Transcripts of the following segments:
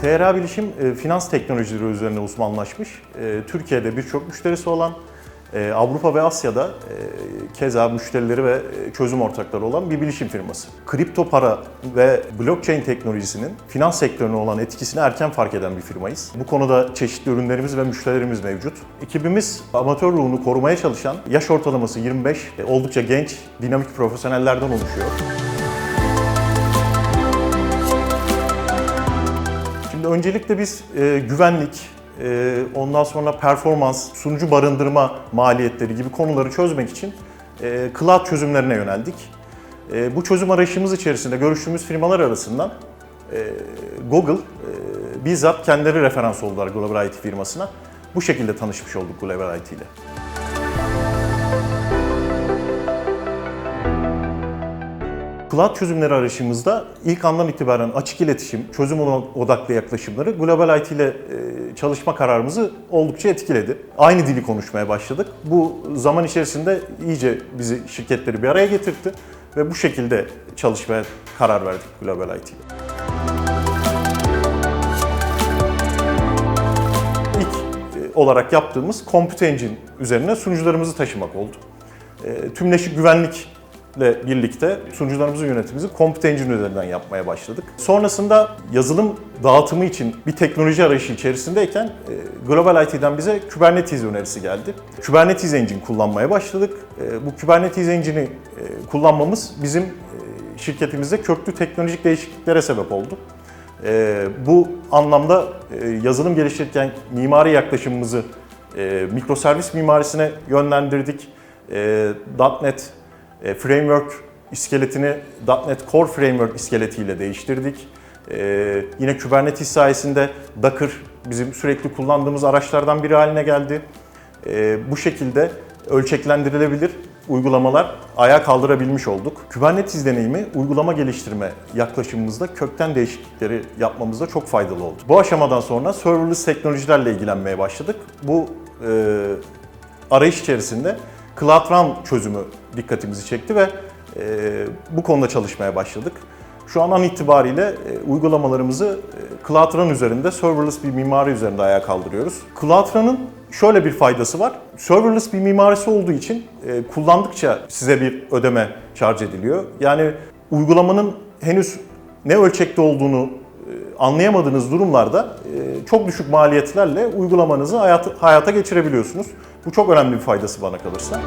TRA Bilişim e, finans teknolojileri üzerine uzmanlaşmış. E, Türkiye'de birçok müşterisi olan, e, Avrupa ve Asya'da keza müşterileri ve çözüm ortakları olan bir bilişim firması. Kripto para ve blockchain teknolojisinin finans sektörüne olan etkisini erken fark eden bir firmayız. Bu konuda çeşitli ürünlerimiz ve müşterilerimiz mevcut. Ekibimiz amatör ruhunu korumaya çalışan, yaş ortalaması 25, e, oldukça genç, dinamik profesyonellerden oluşuyor. Şimdi öncelikle biz e, güvenlik, e, ondan sonra performans, sunucu barındırma maliyetleri gibi konuları çözmek için e, cloud çözümlerine yöneldik. E, bu çözüm arayışımız içerisinde görüştüğümüz firmalar arasından e, Google e, bizzat kendileri referans oldular Global IT firmasına. Bu şekilde tanışmış olduk Global IT ile. Cloud çözümleri arayışımızda ilk andan itibaren açık iletişim, çözüm odaklı yaklaşımları Global IT ile e, çalışma kararımızı oldukça etkiledi. Aynı dili konuşmaya başladık. Bu zaman içerisinde iyice bizi şirketleri bir araya getirdi ve bu şekilde çalışmaya karar verdik Global IT ile. İlk e, olarak yaptığımız Compute Engine üzerine sunucularımızı taşımak oldu. E, Tümleşik güvenlik ile birlikte sunucularımızın yönetimimizi Compute Engine üzerinden yapmaya başladık. Sonrasında yazılım dağıtımı için bir teknoloji arayışı içerisindeyken e, Global IT'den bize Kubernetes önerisi geldi. Kubernetes Engine kullanmaya başladık. E, Bu Kubernetes Engine'i e, kullanmamız bizim şirketimizde köklü teknolojik değişikliklere sebep oldu. Bu anlamda yazılım geliştirirken mimari yaklaşımımızı mikroservis mimarisine yönlendirdik. .NET e, framework iskeletini .NET Core Framework iskeletiyle değiştirdik. E, yine Kubernetes sayesinde Docker bizim sürekli kullandığımız araçlardan biri haline geldi. E, bu şekilde ölçeklendirilebilir uygulamalar ayağa kaldırabilmiş olduk. Kubernetes deneyimi uygulama geliştirme yaklaşımımızda kökten değişiklikleri yapmamızda çok faydalı oldu. Bu aşamadan sonra serverless teknolojilerle ilgilenmeye başladık. Bu e, arayış içerisinde Cloud çözümü dikkatimizi çekti ve e, bu konuda çalışmaya başladık. Şu an an itibariyle e, uygulamalarımızı e, Cloud üzerinde serverless bir mimari üzerinde ayağa kaldırıyoruz. Cloud şöyle bir faydası var. Serverless bir mimarisi olduğu için e, kullandıkça size bir ödeme charge ediliyor. Yani uygulamanın henüz ne ölçekte olduğunu e, anlayamadığınız durumlarda e, çok düşük maliyetlerle uygulamanızı hayata geçirebiliyorsunuz. Bu çok önemli bir faydası bana kalırsa.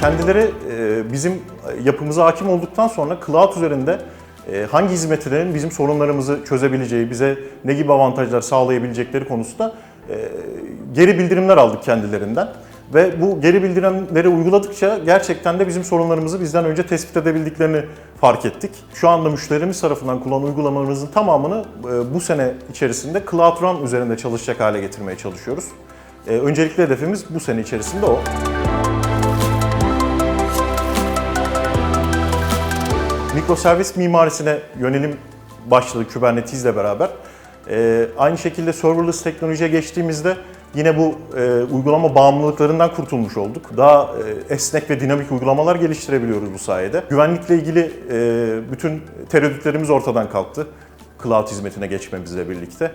Kendileri e, bizim yapımıza hakim olduktan sonra cloud üzerinde e, hangi hizmetlerin bizim sorunlarımızı çözebileceği, bize ne gibi avantajlar sağlayabilecekleri konusunda e, geri bildirimler aldık kendilerinden. Ve bu geri bildirimleri uyguladıkça gerçekten de bizim sorunlarımızı bizden önce tespit edebildiklerini fark ettik. Şu anda müşterimiz tarafından kullanılan uygulamalarımızın tamamını bu sene içerisinde Cloud Run üzerinde çalışacak hale getirmeye çalışıyoruz. Öncelikli hedefimiz bu sene içerisinde o. Mikroservis mimarisine yönelim başladı Kubernetes ile beraber. Ee, aynı şekilde serverless teknolojiye geçtiğimizde yine bu e, uygulama bağımlılıklarından kurtulmuş olduk. Daha e, esnek ve dinamik uygulamalar geliştirebiliyoruz bu sayede. Güvenlikle ilgili e, bütün tereddütlerimiz ortadan kalktı. Cloud hizmetine geçmemizle birlikte.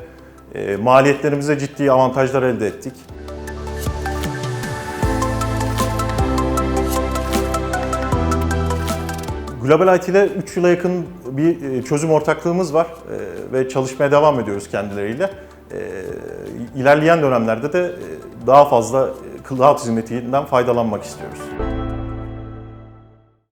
E, maliyetlerimize ciddi avantajlar elde ettik. Global IT ile 3 yıla yakın bir çözüm ortaklığımız var ve çalışmaya devam ediyoruz kendileriyle. İlerleyen dönemlerde de daha fazla cloud hizmetinden faydalanmak istiyoruz.